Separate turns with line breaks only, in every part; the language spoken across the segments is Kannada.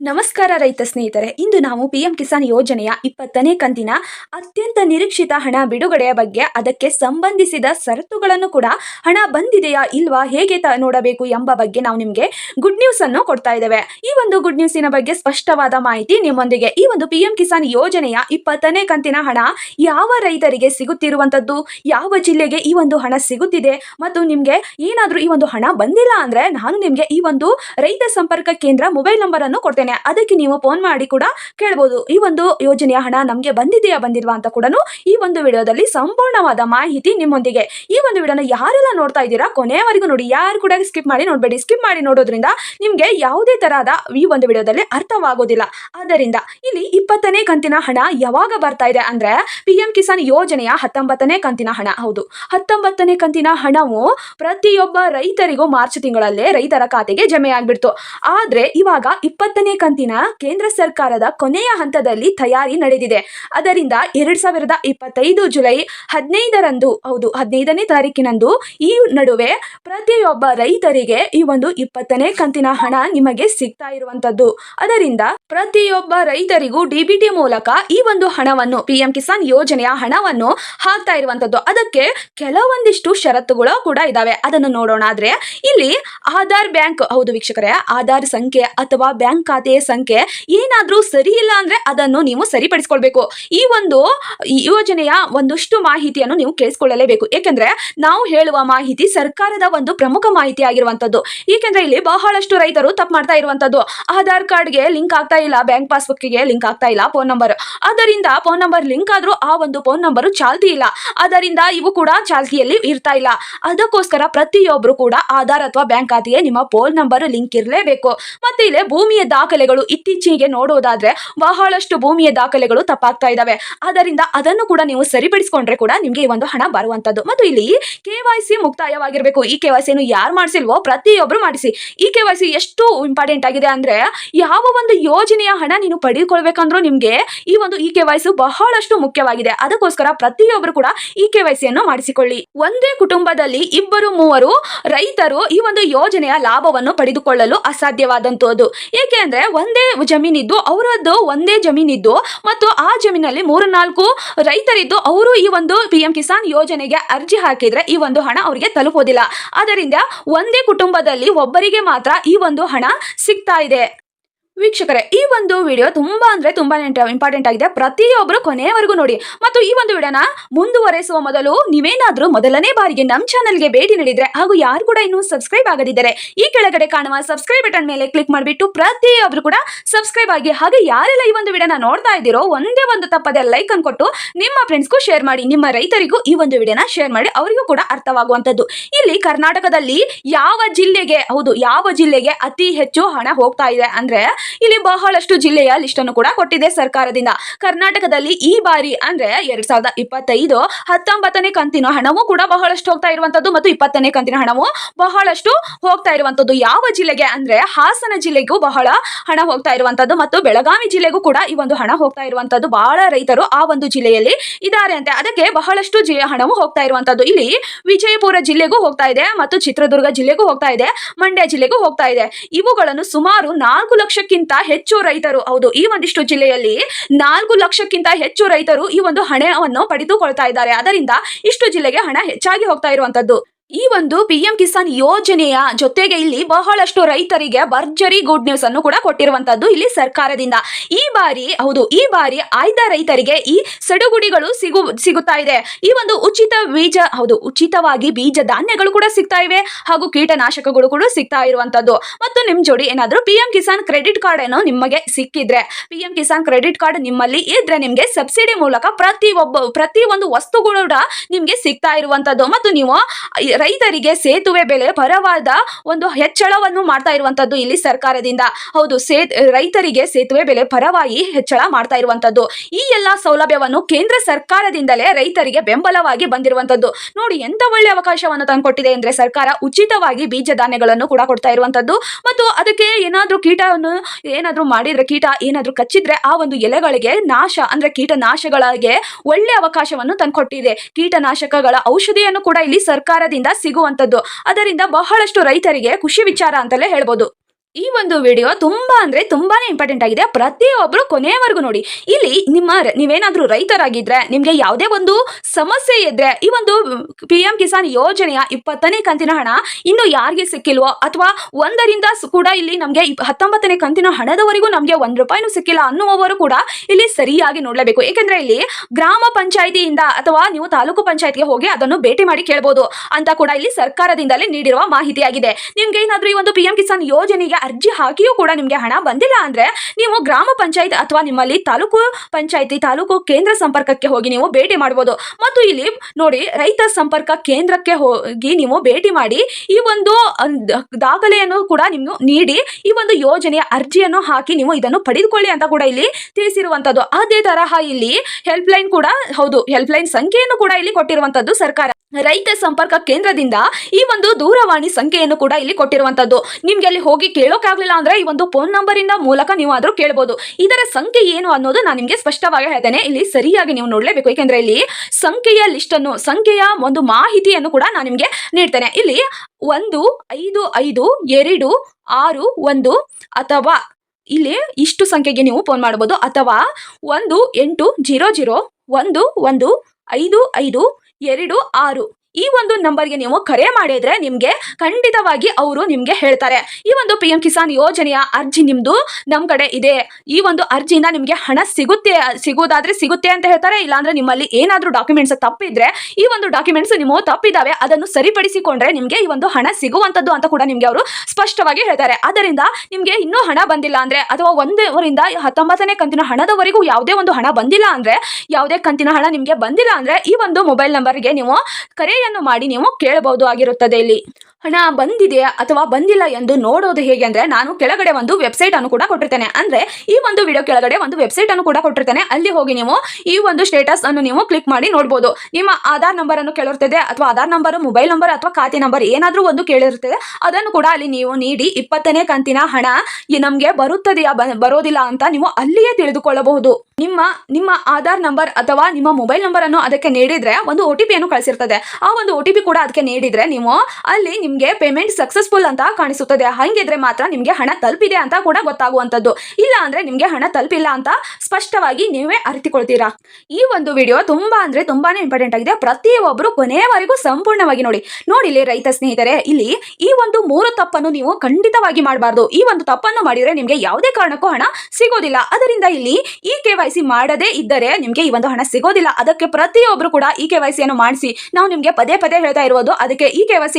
ನಮಸ್ಕಾರ ರೈತ ಸ್ನೇಹಿತರೆ, ಇಂದು ನಾವು ಪಿಎಂ ಕಿಸಾನ್ ಯೋಜನೆಯ ಇಪ್ಪತ್ತನೇ ಕಂತಿನ ಅತ್ಯಂತ ನಿರೀಕ್ಷಿತ ಹಣ ಬಿಡುಗಡೆಯ ಬಗ್ಗೆ, ಅದಕ್ಕೆ ಸಂಬಂಧಿಸಿದ ಷರತ್ತುಗಳನ್ನು ಕೂಡ ಹಣ ಬಂದಿದೆಯಾ ಇಲ್ವಾ, ಹೇಗೆ ತ ನೋಡಬೇಕು ಎಂಬ ಬಗ್ಗೆ ನಾವು ನಿಮಗೆ ಗುಡ್ ನ್ಯೂಸ್ ಅನ್ನು ಕೊಡ್ತಾ ಇದ್ದೇವೆ. ಈ ಒಂದು ಗುಡ್ ನ್ಯೂಸಿನ ಬಗ್ಗೆ ಸ್ಪಷ್ಟವಾದ ಮಾಹಿತಿ ನಿಮ್ಮೊಂದಿಗೆ. ಈ ಒಂದು ಪಿಎಂ ಕಿಸಾನ್ ಯೋಜನೆಯ ಇಪ್ಪತ್ತನೇ ಕಂತಿನ ಹಣ ಯಾವ ರೈತರಿಗೆ ಸಿಗುತ್ತಿರುವಂಥದ್ದು ಯಾವ ಜಿಲ್ಲೆಗೆ ಈ ಒಂದು ಹಣ ಸಿಗುತ್ತಿದೆ, ಮತ್ತು ನಿಮಗೆ ಏನಾದರೂ ಈ ಒಂದು ಹಣ ಬಂದಿಲ್ಲ ಅಂದ್ರೆ ನಾನು ನಿಮಗೆ ಈ ಒಂದು ರೈತ ಸಂಪರ್ಕ ಕೇಂದ್ರ ಮೊಬೈಲ್ ನಂಬರ್ ಅನ್ನು ಅದಕ್ಕೆ ನೀವು ಫೋನ್ ಮಾಡಿ ಕೂಡ ಕೇಳ್ಬೋದು. ಈ ಒಂದು ಯೋಜನೆಯ ಹಣ ನಮಗೆ ಬಂದಿದೆಯಾ, ಬಂದಿಲ್ವಾ ಅಂತ ಕೂಡ ಈ ಒಂದು ವಿಡಿಯೋದಲ್ಲಿ ಸಂಪೂರ್ಣವಾದ ಮಾಹಿತಿ ನಿಮ್ಮೊಂದಿಗೆ. ಈ ಒಂದು ವಿಡಿಯೋನ ಯಾರೆಲ್ಲ ನೋಡ್ತಾ ಇದ್ದೀರಾ, ಕೊನೆಯವರೆಗೂ ನೋಡಿ. ಯಾರು ಕೂಡ ಸ್ಕಿಪ್ ಮಾಡಿ ನೋಡಬೇಡಿ. ಸ್ಕಿಪ್ ಮಾಡಿ ನೋಡೋದ್ರಿಂದ ನಿಮಗೆ ಯಾವುದೇ ತರಹದ ಈ ಒಂದು ವಿಡಿಯೋದಲ್ಲಿ ಅರ್ಥವಾಗೋದಿಲ್ಲ. ಆದ್ದರಿಂದ ಇಲ್ಲಿ ಇಪ್ಪತ್ತನೇ ಕಂತಿನ ಹಣ ಯಾವಾಗ ಬರ್ತಾ ಇದೆ ಅಂದ್ರೆ ಪಿ ಎಂ ಕಿಸಾನ್ ಯೋಜನೆಯ ಹತ್ತೊಂಬತ್ತನೇ ಕಂತಿನ ಹಣ. ಹೌದು. ಹತ್ತೊಂಬತ್ತನೇ ಕಂತಿನ ಹಣವು ಪ್ರತಿಯೊಬ್ಬ ರೈತರಿಗೂ ಮಾರ್ಚ್ ತಿಂಗಳಲ್ಲೇ ರೈತರ ಖಾತೆಗೆ ಜಮೆ ಆಗ್ಬಿಡ್ತು ಆದ್ರೆ ಇವಾಗ ಇಪ್ಪತ್ತನೇ ಕಂತಿನ ಕೇಂದ್ರ ಸರ್ಕಾರದ ಕೊನೆಯ ಹಂತದಲ್ಲಿ ತಯಾರಿ ನಡೆದಿದೆ. ಅದರಿಂದ ಎರಡ್ ಸಾವಿರದ ಇಪ್ಪತ್ತೈದು ಜುಲೈ ಹದಿನೈದರಂದು, ಹೌದು, ಹದಿನೈದನೇ ತಾರೀಕಿನಂದು ಈ ನಡುವೆ ಪ್ರತಿಯೊಬ್ಬ ರೈತರಿಗೆ ಈ ಒಂದು ಇಪ್ಪತ್ತನೇ ಕಂತಿನ ಹಣ ನಿಮಗೆ ಸಿಗ್ತಾ ಇರುವಂತದ್ದು. ಅದರಿಂದ ಪ್ರತಿಯೊಬ್ಬ ರೈತರಿಗೂ ಡಿಬಿಟಿ ಮೂಲಕ ಈ ಒಂದು ಹಣವನ್ನು ಪಿಎಂ ಕಿಸಾನ್ ಯೋಜನೆಯ ಹಣವನ್ನು ಹಾಕ್ತಾ ಇರುವಂತದ್ದು. ಅದಕ್ಕೆ ಕೆಲವೊಂದಿಷ್ಟು ಷರತ್ತುಗಳು ಕೂಡ ಇದಾವೆ. ಅದನ್ನು ನೋಡೋಣ ಆದ್ರೆ ಇಲ್ಲಿ ಆಧಾರ್ ಬ್ಯಾಂಕ್, ಹೌದು ವೀಕ್ಷಕರೇ, ಆಧಾರ್ ಸಂಖ್ಯೆ ಅಥವಾ ಬ್ಯಾಂಕ್ ಖಾತೆಯ ಸಂಖ್ಯೆ ಏನಾದರೂ ಸರಿ ಇಲ್ಲ ಅಂದರೆ ಅದನ್ನು ನೀವು ಸರಿಪಡಿಸ್ಕೊಳ್ಬೇಕು. ಈ ಒಂದು ಯೋಜನೆಯ ಒಂದಷ್ಟು ಮಾಹಿತಿಯನ್ನು ನೀವು ಕೇಳಿಸ್ಕೊಳ್ಳಲೇಬೇಕು. ಏಕೆಂದರೆ ನಾವು ಹೇಳುವ ಮಾಹಿತಿ ಸರ್ಕಾರದ ಒಂದು ಪ್ರಮುಖ ಮಾಹಿತಿ ಆಗಿರುವಂಥದ್ದು. ಏಕೆಂದರೆ ಇಲ್ಲಿ ಬಹಳಷ್ಟು ರೈತರು ತಪ್ಪು ಮಾಡ್ತಾ ಇರುವಂಥದ್ದು. ಆಧಾರ್ ಕಾರ್ಡ್ಗೆ ಲಿಂಕ್ ಆಗ್ತಾ ಇಲ್ಲ, ಬ್ಯಾಂಕ್ ಪಾಸ್ಬುಕ್ಗೆ ಲಿಂಕ್ ಆಗ್ತಾ ಇಲ್ಲ ಫೋನ್ ನಂಬರ್. ಅದರಿಂದ ಫೋನ್ ನಂಬರ್ ಲಿಂಕ್ ಆದರೂ ಆ ಒಂದು ಫೋನ್ ನಂಬರ್ ಚಾಲ್ತಿ ಇಲ್ಲ. ಅದರಿಂದ ಇವು ಕೂಡ ಚಾಲ್ತಿಯಲ್ಲಿ ಇರ್ತಾ ಇಲ್ಲ. ಅದಕ್ಕೋಸ್ಕರ ಪ್ರತಿಯೊಬ್ಬರು ಕೂಡ ಆಧಾರ್ ಅಥವಾ ಬ್ಯಾಂಕ್ ಖಾತೆಗೆ ನಿಮ್ಮ ಫೋನ್ ನಂಬರ್ ಲಿಂಕ್ ಇರಲೇಬೇಕು. ಮತ್ತೆ ಇಲ್ಲಿ ಭೂಮಿಯ ದಾಖಲೆಗಳು ಇತ್ತೀಚೆಗೆ ನೋಡೋದಾದ್ರೆ ಬಹಳಷ್ಟು ಭೂಮಿಯ ದಾಖಲೆಗಳು ತಪ್ಪಾಗ್ತಾ ಇದಾವೆ. ಆದ್ದರಿಂದ ಅದನ್ನು ಕೂಡ ನೀವು ಸರಿಪಡಿಸಿಕೊಂಡ್ರೆ ಕೂಡ ನಿಮಗೆ ಈ ಒಂದು ಹಣ ಬರುವಂತದ್ದು. ಮತ್ತು ಇಲ್ಲಿ ಕೆ ವೈ ಸಿ ಮುಕ್ತಾಯವಾಗಿರಬೇಕು. ಈ ಕೆ ವೈ ಸಿ ಯಾರು ಮಾಡಿಸಿಲ್ವೋ ಪ್ರತಿಯೊಬ್ರು ಮಾಡಿಸಿ. ಈ ಕೆ ವೈ ಸಿ ಎಷ್ಟು ಇಂಪಾರ್ಟೆಂಟ್ ಆಗಿದೆ ಅಂದ್ರೆ ಯಾವ ಒಂದು ಯೋಜನೆಯ ಹಣ ನೀನು ಪಡೆದುಕೊಳ್ಬೇಕಂದ್ರೂ ನಿಮಗೆ ಈ ಒಂದು ಇ ಕೆ ವೈ ಸಿ ಬಹಳಷ್ಟು ಮುಖ್ಯವಾಗಿದೆ. ಅದಕ್ಕೋಸ್ಕರ ಪ್ರತಿಯೊಬ್ಬರು ಕೂಡ ಈ ಕೆ ವೈ ಸಿಯನ್ನು ಮಾಡಿಸಿಕೊಳ್ಳಿ. ಒಂದೇ ಕುಟುಂಬದಲ್ಲಿ ಇಬ್ಬರು, ಮೂವರು ರೈತರು ಈ ಒಂದು ಯೋಜನೆಯ ಲಾಭವನ್ನು ಪಡೆದುಕೊಳ್ಳಲು ಅಸಾಧ್ಯವಾದಂತಹದ್ದು. ಏಕೆ ಅಂದ್ರೆ ಒಂದೇ ಜಮೀನಿದ್ದು, ಅವರದ್ದು ಒಂದೇ ಜಮೀನಿದ್ದು ಮತ್ತು ಆ ಜಮೀನಲ್ಲಿ ಮೂರು ನಾಲ್ಕು ರೈತರಿದ್ದು, ಅವರು ಈ ಒಂದು ಪಿ ಎಂ ಕಿಸಾನ್ ಯೋಜನೆಗೆ ಅರ್ಜಿ ಹಾಕಿದ್ರೆ ಈ ಒಂದು ಹಣ ಅವರಿಗೆ ತಲುಪೋದಿಲ್ಲ. ಅದರಿಂದ ಒಂದೇ ಕುಟುಂಬದಲ್ಲಿ ಒಬ್ಬರಿಗೆ ಮಾತ್ರ ಈ ಒಂದು ಹಣ ಸಿಗ್ತಾ ಇದೆ. ವೀಕ್ಷಕರೇ, ಈ ಒಂದು ವಿಡಿಯೋ ತುಂಬಾ ಅಂದ್ರೆ ತುಂಬಾ ಇಂಪಾರ್ಟೆಂಟ್ ಆಗಿದೆ. ಪ್ರತಿಯೊಬ್ಬರು ಕೊನೆಯವರೆಗೂ ನೋಡಿ. ಮತ್ತು ಈ ಒಂದು ವಿಡಿಯೋನ ಮುಂದುವರೆಸುವ ಮೊದಲು ನೀವೇನಾದ್ರೂ ಮೊದಲನೇ ಬಾರಿಗೆ ನಮ್ಮ ಚಾನಲ್ಗೆ ಭೇಟಿ ನೀಡಿದ್ರೆ ಹಾಗೂ ಯಾರು ಕೂಡ ಇನ್ನೂ ಸಬ್ಸ್ಕ್ರೈಬ್ ಆಗದಿದ್ದರೆ, ಈ ಕೆಳಗಡೆ ಕಾಣುವ ಸಬ್ಸ್ಕ್ರೈಬ್ ಬಟನ್ ಮೇಲೆ ಕ್ಲಿಕ್ ಮಾಡಿಬಿಟ್ಟು ಪ್ರತಿಯೊಬ್ಬರು ಕೂಡ ಸಬ್ಸ್ಕ್ರೈಬ್ ಆಗಿ ಹಾಗೆ ಯಾರೆಲ್ಲ ಈ ಒಂದು ವಿಡಿಯೋನ ನೋಡ್ತಾ ಇದ್ದೀರೋ, ಒಂದೇ ಒಂದು ತಪ್ಪದೆ ಲೈಕ್ ಅನ್ನು ಕೊಟ್ಟು ನಿಮ್ಮ ಫ್ರೆಂಡ್ಸ್ಗೂ ಶೇರ್ ಮಾಡಿ, ನಿಮ್ಮ ರೈತರಿಗೂ ಈ ಒಂದು ವಿಡಿಯೋನ ಶೇರ್ ಮಾಡಿ, ಅವರಿಗೂ ಕೂಡ ಅರ್ಥವಾಗುವಂಥದ್ದು. ಇಲ್ಲಿ ಕರ್ನಾಟಕದಲ್ಲಿ ಯಾವ ಜಿಲ್ಲೆಗೆ ಹೌದು, ಯಾವ ಜಿಲ್ಲೆಗೆ ಅತಿ ಹೆಚ್ಚು ಹಣ ಹೋಗ್ತಾ ಇದೆ ಅಂದ್ರೆ ಇಲ್ಲಿ ಬಹಳಷ್ಟು ಜಿಲ್ಲೆಯ ಲಿಸ್ಟ್ ಅನ್ನು ಕೂಡ ಕೊಟ್ಟಿದೆ ಸರ್ಕಾರದಿಂದ. ಕರ್ನಾಟಕದಲ್ಲಿ ಈ ಬಾರಿ ಅಂದ್ರೆ ಎರಡ್ ಸಾವಿರದ ಇಪ್ಪತ್ತೈದು ಹತ್ತೊಂಬತ್ತನೇ ಕಂತಿನ ಹಣವು ಕೂಡ ಬಹಳಷ್ಟು ಹೋಗ್ತಾ ಇರುವಂತದ್ದು ಮತ್ತು ಇಪ್ಪತ್ತನೇ ಕಂತಿನ ಹಣವು ಬಹಳಷ್ಟು ಹೋಗ್ತಾ ಇರುವಂತದ್ದು. ಯಾವ ಜಿಲ್ಲೆಗೆ ಅಂದ್ರೆ ಹಾಸನ ಜಿಲ್ಲೆಗೂ ಬಹಳ ಹಣ ಹೋಗ್ತಾ ಇರುವಂತದ್ದು ಮತ್ತು ಬೆಳಗಾವಿ ಜಿಲ್ಲೆಗೂ ಕೂಡ ಈ ಒಂದು ಹಣ ಹೋಗ್ತಾ ಇರುವಂತದ್ದು. ಬಹಳ ರೈತರು ಆ ಒಂದು ಜಿಲ್ಲೆಯಲ್ಲಿ ಇದ್ದಾರೆ ಅಂತೆ. ಅದಕ್ಕೆ ಬಹಳಷ್ಟು ಹಣವು ಹೋಗ್ತಾ ಇರುವಂತದ್ದು. ಇಲ್ಲಿ ವಿಜಯಪುರ ಜಿಲ್ಲೆಗೂ ಹೋಗ್ತಾ ಇದೆ ಮತ್ತು ಚಿತ್ರದುರ್ಗ ಜಿಲ್ಲೆಗೂ ಹೋಗ್ತಾ ಇದೆ. ಮಂಡ್ಯ ಜಿಲ್ಲೆಗೂ ಹೋಗ್ತಾ ಇದೆ. ಇವುಗಳನ್ನು ಸುಮಾರು ನಾಲ್ಕು ಲಕ್ಷಕ್ಕಿಂತ ಹೆಚ್ಚು ರೈತರು, ಹೌದು, ಈ ಒಂದಿಷ್ಟು ಜಿಲ್ಲೆಯಲ್ಲಿ ನಾಲ್ಕು ಲಕ್ಷಕ್ಕಿಂತ ಹೆಚ್ಚು ರೈತರು ಈ ಒಂದು ಹಣವನ್ನು ಪಡೆದುಕೊಳ್ತಾ ಇದ್ದಾರೆ. ಅದರಿಂದ ಇಷ್ಟು ಜಿಲ್ಲೆಗೆ ಹಣ ಹೆಚ್ಚಾಗಿ ಹೋಗ್ತಾ ಇರುವಂತದ್ದು. ಈ ಒಂದು ಪಿಎಂ ಕಿಸಾನ್ ಯೋಜನೆಯ ಜೊತೆಗೆ ಇಲ್ಲಿ ಬಹಳಷ್ಟು ರೈತರಿಗೆ ಭರ್ಜರಿ ಗುಡ್ ನ್ಯೂಸ್ ಅನ್ನು ಕೂಡ ಕೊಟ್ಟಿರುವಂತದ್ದು ಇಲ್ಲಿ ಸರ್ಕಾರದಿಂದ. ಈ ಬಾರಿ, ಹೌದು, ಈ ಬಾರಿ ಆಯ್ದ ರೈತರಿಗೆ ಈ ಸಡುಗುಡಿಗಳು ಸಿಗು, ಸಿಗುತ್ತಾ ಇದೆ. ಈ ಒಂದು ಉಚಿತ ಬೀಜ, ಹೌದು, ಉಚಿತವಾಗಿ ಬೀಜ ಧಾನ್ಯಗಳು ಕೂಡ ಸಿಗ್ತಾ ಇವೆ ಹಾಗೂ ಕೀಟನಾಶಕಗಳು ಕೂಡ ಸಿಗ್ತಾ ಇರುವಂತದ್ದು. ಮತ್ತು ನಿಮ್ ಜೋಡಿ ಏನಾದರೂ ಪಿಎಂ ಕಿಸಾನ್ ಕ್ರೆಡಿಟ್ ಕಾರ್ಡ್ ಏನೋ ನಿಮಗೆ ಸಿಕ್ಕಿದ್ರೆ ಪಿಎಂ ಕಿಸಾನ್ ಕ್ರೆಡಿಟ್ ಕಾರ್ಡ್ ನಿಮ್ಮಲ್ಲಿ ಇದ್ರೆ ನಿಮಗೆ ಸಬ್ಸಿಡಿ ಮೂಲಕ ಪ್ರತಿ ಒಬ್ಬ ಪ್ರತಿ ಒಂದು ವಸ್ತು ಕೂಡ ನಿಮಗೆ ಸಿಗ್ತಾ ಇರುವಂತದ್ದು. ಮತ್ತು ನೀವು ರೈತರಿಗೆ ಸೇತುವೆ ಬೆಲೆ ಪರವಾದ ಒಂದು ಹೆಚ್ಚಳವನ್ನು ಮಾಡ್ತಾ ಇರುವಂತದ್ದು ಇಲ್ಲಿ ಸರ್ಕಾರದಿಂದ. ಹೌದು, ಸೇ, ರೈತರಿಗೆ ಸೇತುವೆ ಬೆಲೆ ಪರವಾಗಿ ಹೆಚ್ಚಳ ಮಾಡ್ತಾ ಇರುವಂತದ್ದು. ಈ ಎಲ್ಲಾ ಸೌಲಭ್ಯವನ್ನು ಕೇಂದ್ರ ಸರ್ಕಾರದಿಂದಲೇ ರೈತರಿಗೆ ಬೆಂಬಲವಾಗಿ ಬಂದಿರುವಂತದ್ದು. ನೋಡಿ, ಎಂತ ಒಳ್ಳೆ ಅವಕಾಶವನ್ನು ತಂದುಕೊಟ್ಟಿದೆ ಅಂದ್ರೆ ಸರ್ಕಾರ ಉಚಿತವಾಗಿ ಬೀಜ ಧಾನ್ಯಗಳನ್ನು ಕೂಡ ಕೊಡ್ತಾ ಇರುವಂತದ್ದು. ಮತ್ತು ಅದಕ್ಕೆ ಏನಾದ್ರೂ ಕೀಟವನ್ನು ಏನಾದ್ರೂ ಮಾಡಿದ್ರೆ, ಕೀಟ ಏನಾದ್ರೂ ಕಚ್ಚಿದ್ರೆ ಆ ಒಂದು ಎಲೆಗಳಿಗೆ ನಾಶ, ಅಂದ್ರೆ ಕೀಟನಾಶಗಳಿಗೆ ಒಳ್ಳೆ ಅವಕಾಶವನ್ನು ತಂದುಕೊಟ್ಟಿದೆ. ಕೀಟನಾಶಕಗಳ ಔಷಧಿಯನ್ನು ಕೂಡ ಇಲ್ಲಿ ಸರ್ಕಾರದಿಂದ ಸಿಗುವಂತದ್ದು. ಅದರಿಂದ ಬಹಳಷ್ಟು ರೈತರಿಗೆ ಖುಷಿ ವಿಚಾರ ಅಂತಲೇ ಹೇಳ್ಬೋದು. ಈ ಒಂದು ವಿಡಿಯೋ ತುಂಬಾ ಅಂದ್ರೆ ತುಂಬಾನೇ ಇಂಪಾರ್ಟೆಂಟ್ ಆಗಿದೆ. ಪ್ರತಿಯೊಬ್ರು ಕೊನೆಯವರೆಗೂ ನೋಡಿ. ಇಲ್ಲಿ ನಿಮ್ಮ ನೀವೇನಾದ್ರೂ ರೈತರಾಗಿದ್ರೆ, ನಿಮ್ಗೆ ಯಾವುದೇ ಒಂದು ಸಮಸ್ಯೆ ಇದ್ರೆ, ಈ ಒಂದು ಪಿ ಎಂ ಕಿಸಾನ್ ಯೋಜನೆಯ ಇಪ್ಪತ್ತನೇ ಕಂತಿನ ಹಣ ಇನ್ನು ಯಾರಿಗೆ ಸಿಕ್ಕಿಲ್ವೋ, ಅಥವಾ ಒಂದರಿಂದ ಕೂಡ ಇಲ್ಲಿ ನಮಗೆ ಹತ್ತೊಂಬತ್ತನೇ ಕಂತಿನ ಹಣದವರೆಗೂ ನಮಗೆ ಒಂದ್ ರೂಪಾಯಿನೂ ಸಿಕ್ಕಿಲ್ಲ ಅನ್ನುವವರು ಕೂಡ ಇಲ್ಲಿ ಸರಿಯಾಗಿ ನೋಡ್ಲೇಬೇಕು. ಏಕೆಂದ್ರೆ ಇಲ್ಲಿ ಗ್ರಾಮ ಪಂಚಾಯಿತಿಯಿಂದ ಅಥವಾ ನೀವು ತಾಲೂಕು ಪಂಚಾಯತ್ಗೆ ಹೋಗಿ ಅದನ್ನು ಭೇಟಿ ಮಾಡಿ ಕೇಳಬಹುದು ಅಂತ ಕೂಡ ಇಲ್ಲಿ ಸರ್ಕಾರದಿಂದಲೇ ನೀಡಿರುವ ಮಾಹಿತಿಯಾಗಿದೆ. ನಿಮ್ಗೆ ಏನಾದ್ರೂ ಈ ಒಂದು ಪಿ ಕಿಸಾನ್ ಯೋಜನೆಗೆ ಅರ್ಜಿ ಹಾಕಿಯೂ ಕೂಡ ನಿಮಗೆ ಹಣ ಬಂದಿಲ್ಲ ಅಂದರೆ ನೀವು ಗ್ರಾಮ ಪಂಚಾಯತ್ ಅಥವಾ ನಿಮ್ಮಲ್ಲಿ ತಾಲೂಕು ಪಂಚಾಯತಿ, ತಾಲೂಕು ಕೇಂದ್ರ ಸಂಪರ್ಕಕ್ಕೆ ಹೋಗಿ ನೀವು ಭೇಟಿ ಮಾಡ್ಬೋದು. ಮತ್ತು ಇಲ್ಲಿ ನೋಡಿ, ರೈತ ಸಂಪರ್ಕ ಕೇಂದ್ರಕ್ಕೆ ಹೋಗಿ ನೀವು ಭೇಟಿ ಮಾಡಿ ಈ ಒಂದು ದಾಖಲೆಯನ್ನು ಕೂಡ ನೀವು ನೀಡಿ, ಈ ಒಂದು ಯೋಜನೆಯ ಅರ್ಜಿಯನ್ನು ಹಾಕಿ ನೀವು ಇದನ್ನು ಪಡೆದುಕೊಳ್ಳಿ ಅಂತ ಕೂಡ ಇಲ್ಲಿ ತಿಳಿಸಿರುವಂತದ್ದು ಅದೇ ತರಹ ಇಲ್ಲಿ ಹೆಲ್ಪ್ ಲೈನ್ ಕೂಡ, ಹೌದು ಹೆಲ್ಪ್ ಲೈನ್ ಸಂಖ್ಯೆಯನ್ನು ಕೂಡ ಇಲ್ಲಿ ಕೊಟ್ಟಿರುವಂತದ್ದು ಸರ್ಕಾರ. ರೈತ ಸಂಪರ್ಕ ಕೇಂದ್ರದಿಂದ ಈ ಒಂದು ದೂರವಾಣಿ ಸಂಖ್ಯೆಯನ್ನು ಕೂಡ ಇಲ್ಲಿ ಕೊಟ್ಟಿರುವಂತದ್ದು ನಿಮ್ಗೆ ಅಲ್ಲಿ ಹೋಗಿ ಕೇಳೋಕ್ಕಾಗ್ಲಿಲ್ಲ ಅಂದ್ರೆ ಈ ಒಂದು ಫೋನ್ ನಂಬರ್ ಇಂದ ಮೂಲಕ ನೀವು ಆದ್ರೂ ಕೇಳಬಹುದು ಇದರ ಸಂಖ್ಯೆ ಏನು ಅನ್ನೋದು ನಾನು ನಿಮಗೆ ಸ್ಪಷ್ಟವಾಗಿ ಹೇಳ್ತೇನೆ. ಇಲ್ಲಿ ಸರಿಯಾಗಿ ನೀವು ನೋಡ್ಲೇಬೇಕು. ಯಾಕೆಂದ್ರೆ ಇಲ್ಲಿ ಸಂಖ್ಯೆಯ ಲಿಸ್ಟ್ ಅನ್ನು, ಸಂಖ್ಯೆಯ ಒಂದು ಮಾಹಿತಿಯನ್ನು ಕೂಡ ನಾನು ನಿಮಗೆ ನೀಡ್ತೇನೆ. ಇಲ್ಲಿ ಒಂದು, ಐದು ಐದು, ಎರಡು, ಆರು, ಒಂದು ಅಥವಾ ಇಲ್ಲಿ ಇಷ್ಟು ಸಂಖ್ಯೆಗೆ ನೀವು ಫೋನ್ ಮಾಡಬಹುದು ಅಥವಾ ಒಂದು, ಎಂಟು, ಜೀರೋ ಜೀರೋ, ಒಂದು ಒಂದು, ಐದು ಐದು, ಎರಡು, ಆರು. ಈ ಒಂದು ನಂಬರ್ಗೆ ನೀವು ಕರೆ ಮಾಡಿದ್ರೆ ನಿಮಗೆ ಖಂಡಿತವಾಗಿ ಅವರು ನಿಮಗೆ ಹೇಳ್ತಾರೆ. ಈ ಒಂದು ಪಿ ಕಿಸಾನ್ ಯೋಜನೆಯ ಅರ್ಜಿ ನಿಮ್ಮದು ನಮ್ಮ ಕಡೆ ಇದೆ. ಈ ಒಂದು ಅರ್ಜಿಯಿಂದ ನಿಮಗೆ ಹಣ ಸಿಗುತ್ತೆ, ಸಿಗೋದಾದ್ರೆ ಸಿಗುತ್ತೆ ಅಂತ ಹೇಳ್ತಾರೆ. ಇಲ್ಲಾಂದ್ರೆ ನಿಮ್ಮಲ್ಲಿ ಏನಾದರೂ ಡಾಕ್ಯುಮೆಂಟ್ಸ್ ತಪ್ಪಿದ್ರೆ, ಈ ಒಂದು ಡಾಕ್ಯುಮೆಂಟ್ಸ್ ನಿಮ್ಮ ತಪ್ಪಿದಾವೆ, ಅದನ್ನು ಸರಿಪಡಿಸಿಕೊಂಡ್ರೆ ನಿಮಗೆ ಈ ಒಂದು ಹಣ ಸಿಗುವಂತದ್ದು ಅಂತ ಕೂಡ ನಿಮಗೆ ಅವರು ಸ್ಪಷ್ಟವಾಗಿ ಹೇಳ್ತಾರೆ. ಅದರಿಂದ ನಿಮಗೆ ಇನ್ನೂ ಹಣ ಬಂದಿಲ್ಲ ಅಂದ್ರೆ, ಅಥವಾ ಒಂದರಿಂದ ಹತ್ತೊಂಬತ್ತನೇ ಕಂತಿನ ಹಣದವರೆಗೂ ಯಾವುದೇ ಒಂದು ಹಣ ಬಂದಿಲ್ಲ ಅಂದ್ರೆ, ಯಾವುದೇ ಕಂತಿನ ಹಣ ನಿಮಗೆ ಬಂದಿಲ್ಲ ಅಂದ್ರೆ, ಈ ಒಂದು ಮೊಬೈಲ್ ನಂಬರ್ಗೆ ನೀವು ಕರೆಯನ್ನು ಮಾಡಿ ನೀವು ಕೇಳಬಹುದು ಆಗಿರುತ್ತದೆ ಇಲ್ಲಿ. ಹಣ ಬಂದಿದೆಯಾ ಅಥವಾ ಬಂದಿಲ್ಲ ಎಂದು ನೋಡೋದು ಹೇಗೆ ಅಂದರೆ ನಾನು ಕೆಳಗಡೆ ಒಂದು ವೆಬ್ಸೈಟ್ ಅನ್ನು ಕೂಡ ಕೊಟ್ಟಿರ್ತೇನೆ. ಅಂದ್ರೆ ಈ ಒಂದು ವಿಡಿಯೋ ಕೆಳಗಡೆ ಒಂದು ವೆಬ್ಸೈಟ್ ಅನ್ನು ಕೂಡ ಕೊಟ್ಟಿರ್ತೇನೆ. ಅಲ್ಲಿ ಹೋಗಿ ನೀವು ಈ ಒಂದು ಸ್ಟೇಟಸ್ ಅನ್ನು ನೀವು ಕ್ಲಿಕ್ ಮಾಡಿ ನೋಡಬಹುದು ನಿಮ್ಮ ಆಧಾರ್ ನಂಬರ್ ಅನ್ನು ಕೇಳಿರ್ತದೆ ಅಥವಾ ಆಧಾರ್ ನಂಬರ್ ಮೊಬೈಲ್ ನಂಬರ್ ಅಥವಾ ಖಾತೆ ನಂಬರ್ ಏನಾದರೂ ಒಂದು ಕೇಳಿರ್ತದೆ. ಅದನ್ನು ಕೂಡ ಅಲ್ಲಿ ನೀವು ನೀಡಿ ಇಪ್ಪತ್ತನೇ ಕಂತಿನ ಹಣ ನಮ್ಗೆ ಬರುತ್ತದೆಯಾ ಬರೋದಿಲ್ಲ ಅಂತ ನೀವು ಅಲ್ಲಿಯೇ ತಿಳಿದುಕೊಳ್ಳಬಹುದು. ನಿಮ್ಮ ನಿಮ್ಮ ಆಧಾರ್ ನಂಬರ್ ಅಥವಾ ನಿಮ್ಮ ಮೊಬೈಲ್ ನಂಬರ್ ಅನ್ನು ಅದಕ್ಕೆ ನೀಡಿದ್ರೆ ಒಂದು ಒ ಟಿ ಪಿಯನ್ನು ಕಳಿಸಿರ್ತದೆ. ಆ ಒಂದು ಒ ಟಿ ಪಿ ಕೂಡ ಅದಕ್ಕೆ ನೀಡಿದ್ರೆ ನೀವು ಅಲ್ಲಿ ನಿಮ್ಗೆ ಪೇಮೆಂಟ್ ಸಕ್ಸಸ್ಫುಲ್ ಅಂತ ಕಾಣಿಸುತ್ತದೆ. ಹಂಗಿದ್ರೆ ಮಾತ್ರ ನಿಮ್ಗೆ ಹಣ ತಲುಪಿದೆ ಅಂತ ಕೂಡ ಗೊತ್ತಾಗುವಂತದ್ದು ಇಲ್ಲ ಅಂದ್ರೆ ನಿಮ್ಗೆ ಹಣ ತಲುಪಿಲ್ಲ ಅಂತ ಸ್ಪಷ್ಟವಾಗಿ ನೀವೇ ಅರಿತುಕೊಳ್ತೀರಾ? ಈ ಒಂದು ವಿಡಿಯೋ ತುಂಬಾ ಅಂದ್ರೆ ತುಂಬಾನೇ ಇಂಪಾರ್ಟೆಂಟ್ ಆಗಿದೆ. ಪ್ರತಿಯೊಬ್ಬರು ಕೊನೆಯವರೆಗೂ ಸಂಪೂರ್ಣವಾಗಿ ನೋಡಿ. ನೋಡಿ ಇಲ್ಲಿ ರೈತ ಸ್ನೇಹಿತರೆ, ಇಲ್ಲಿ ಈ ಒಂದು ಮೂರು ತಪ್ಪನ್ನು ನೀವು ಖಂಡಿತವಾಗಿ ಮಾಡಬಾರ್ದು. ಈ ಒಂದು ತಪ್ಪನ್ನು ಮಾಡಿದ್ರೆ ನಿಮ್ಗೆ ಯಾವುದೇ ಕಾರಣಕ್ಕೂ ಹಣ ಸಿಗೋದಿಲ್ಲ. ಅದರಿಂದ ಇಲ್ಲಿ ಈ ಕೆ ವೈ ಮಾಡದೇ ಇದ್ದರೆ ನಿಮ್ಗೆ ಈ ಒಂದು ಹಣ ಸಿಗೋದಿಲ್ಲ. ಅದಕ್ಕೆ ಪ್ರತಿಯೊಬ್ಬರು ಕೂಡ ಈ ಕೆ ವೈ ಮಾಡಿಸಿ. ನಾವು ನಿಮ್ಗೆ ಪದೇ ಪದೇ ಹೇಳ್ತಾ ಇರುವುದು ಅದಕ್ಕೆ ಈ ಕೆ ವೈ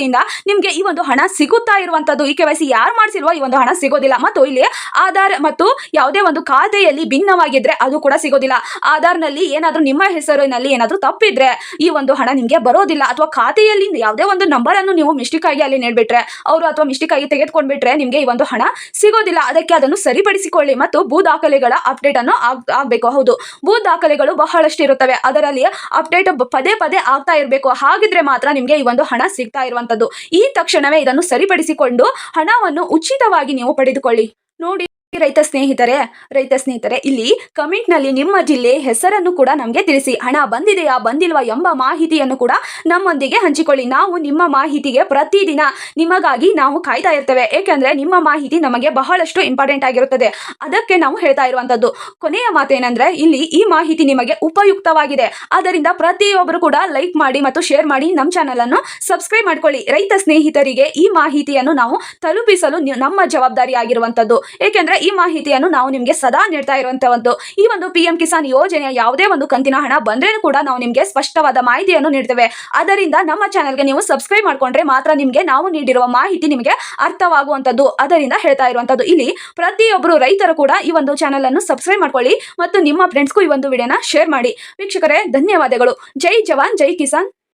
ನಿಮ್ಗೆ ಈ ಒಂದು ಹಣ ಸಿಗುತ್ತಾ ಇರುವಂತದ್ದು ಈ ಕೆ ಯಾರು ಮಾಡಿಸಿಲ್ವೋ? ಈ ಒಂದು ಹಣ ಸಿಗೋದಿಲ್ಲ. ಮತ್ತು ಇಲ್ಲಿ ಆಧಾರ್ ಮತ್ತು ಯಾವುದೇ ಒಂದು ಖಾತೆಯಲ್ಲಿ ಭಿನ್ನವಾಗಿದ್ರೆ ಅದು ಕೂಡ ಸಿಗೋದಿಲ್ಲ. ಆಧಾರ್ನಲ್ಲಿ ಏನಾದ್ರೂ ನಿಮ್ಮ ಹೆಸರಿನಲ್ಲಿ ಏನಾದ್ರೂ ತಪ್ಪಿದ್ರೆ ಈ ಒಂದು ಹಣ ನಿಮಗೆ ಬರೋದಿಲ್ಲ. ಅಥವಾ ಖಾತೆಯಲ್ಲಿ ಯಾವುದೇ ಒಂದು ನಂಬರ್ ಅನ್ನು ನೀವು ಮಿಸ್ಟೇಕ್ ಆಗಿ ಅಲ್ಲಿ ನೀಡ್ಬಿಟ್ರೆ, ಅವರು ಅಥವಾ ಮಿಸ್ಟೇಕ್ ಆಗಿ ತೆಗೆದುಕೊಂಡ್ಬಿಟ್ರೆ ನಿಮಗೆ ಈ ಒಂದು ಹಣ ಸಿಗೋದಿಲ್ಲ. ಅದಕ್ಕೆ ಅದನ್ನು ಸರಿಪಡಿಸಿಕೊಳ್ಳಿ ಮತ್ತು ಭೂ ದಾಖಲೆಗಳ ಅಪ್ಡೇಟ್ ಅನ್ನು ಆಗ್ಬೇಕು. ಹೌದು, ಭೂ ದಾಖಲೆಗಳು ಬಹಳಷ್ಟು ಇರುತ್ತವೆ. ಅದರಲ್ಲಿ ಅಪ್ಡೇಟ್ ಪದೇ ಪದೇ ಆಗ್ತಾ ಇರಬೇಕು. ಹಾಗಿದ್ರೆ ಮಾತ್ರ ನಿಮಗೆ ಈ ಒಂದು ಹಣ ಸಿಗ್ತಾ ಇರುವಂತದ್ದು. ಈ ತಕ್ಷಣವೇ ಇದನ್ನು ಸರಿಪಡಿಸಿಕೊಂಡು ಹಣವನ್ನು ಉಚಿತವಾಗಿ ನೀವು ಪಡೆದುಕೊಳ್ಳಿ. ನೋಡಿ. ರೈತ ಸ್ನೇಹಿತರೆ ರೈತ ಸ್ನೇಹಿತರೆ, ಇಲ್ಲಿ ಕಮೆಂಟ್ನಲ್ಲಿ ನಿಮ್ಮ ಜಿಲ್ಲೆ ಹೆಸರನ್ನು ಕೂಡ ನಮಗೆ ತಿಳಿಸಿ. ಹಣ ಬಂದಿದೆಯಾ, ಬಂದಿಲ್ವಾ ಎಂಬ ಮಾಹಿತಿಯನ್ನು ಕೂಡ ನಮ್ಮೊಂದಿಗೆ ಹಂಚಿಕೊಳ್ಳಿ. ನಾವು ನಿಮ್ಮ ಮಾಹಿತಿಗೆ ಪ್ರತಿದಿನ ನಿಮಗಾಗಿ ನಾವು ಕಾಯ್ತಾ ಇರ್ತೇವೆ. ಏಕೆಂದ್ರೆ ನಿಮ್ಮ ಮಾಹಿತಿ ನಮಗೆ ಬಹಳಷ್ಟು ಇಂಪಾರ್ಟೆಂಟ್ ಆಗಿರುತ್ತದೆ. ಅದಕ್ಕೆ ನಾವು ಹೇಳ್ತಾ ಇರುವಂತದ್ದು. ಕೊನೆಯ ಮಾತೇನೆಂದ್ರೆ, ಇಲ್ಲಿ ಈ ಮಾಹಿತಿ ನಿಮಗೆ ಉಪಯುಕ್ತವಾಗಿದೆ. ಆದ್ದರಿಂದ ಪ್ರತಿಯೊಬ್ಬರು ಕೂಡ ಲೈಕ್ ಮಾಡಿ ಮತ್ತು ಶೇರ್ ಮಾಡಿ ನಮ್ಮ ಚಾನಲ್ ಅನ್ನು ಸಬ್ಸ್ಕ್ರೈಬ್ ಮಾಡ್ಕೊಳ್ಳಿ. ರೈತ ಸ್ನೇಹಿತರಿಗೆ ಈ ಮಾಹಿತಿಯನ್ನು ನಾವು ತಲುಪಿಸಲು ನಮ್ಮ ಜವಾಬ್ದಾರಿ ಆಗಿರುವಂತದ್ದು ಏಕೆಂದ್ರೆ ಈ ಮಾಹಿತಿಯನ್ನು ನಾವು ನಿಮಗೆ ಸದಾ ನೀಡ್ತಾ ಇರುವಂತದ್ದು ಈ ಒಂದು ಪಿ ಕಿಸಾನ್ ಯೋಜನೆಯ ಯಾವುದೇ ಒಂದು ಕಂತಿನ ಹಣ ಬಂದ್ರೆ ಕೂಡ ನಾವು ನಿಮಗೆ ಸ್ಪಷ್ಟವಾದ ಮಾಹಿತಿಯನ್ನು ನೀಡ್ತೇವೆ. ಅದರಿಂದ ನಮ್ಮ ಚಾನೆಲ್ಗೆ ನೀವು ಸಬ್ಸ್ಕ್ರೈಬ್ ಮಾಡ್ಕೊಂಡ್ರೆ ಮಾತ್ರ ನಿಮಗೆ ನಾವು ನೀಡಿರುವ ಮಾಹಿತಿ ನಿಮಗೆ ಅರ್ಥವಾಗುವಂಥದ್ದು. ಅದರಿಂದ ಹೇಳ್ತಾ ಇರುವಂಥದ್ದು. ಇಲ್ಲಿ ಪ್ರತಿಯೊಬ್ಬರು ರೈತರು ಕೂಡ ಈ ಒಂದು ಚಾನೆಲ್ ಅನ್ನು ಸಬ್ಸ್ಕ್ರೈಬ್ ಮಾಡ್ಕೊಳ್ಳಿ ಮತ್ತು ನಿಮ್ಮ ಫ್ರೆಂಡ್ಸ್ಗೂ ಈ ಒಂದು ವಿಡಿಯೋನ ಶೇರ್ ಮಾಡಿ. ವೀಕ್ಷಕರೇ, ಧನ್ಯವಾದಗಳು. ಜೈ ಜವಾನ್, ಜೈ ಕಿಸಾನ್.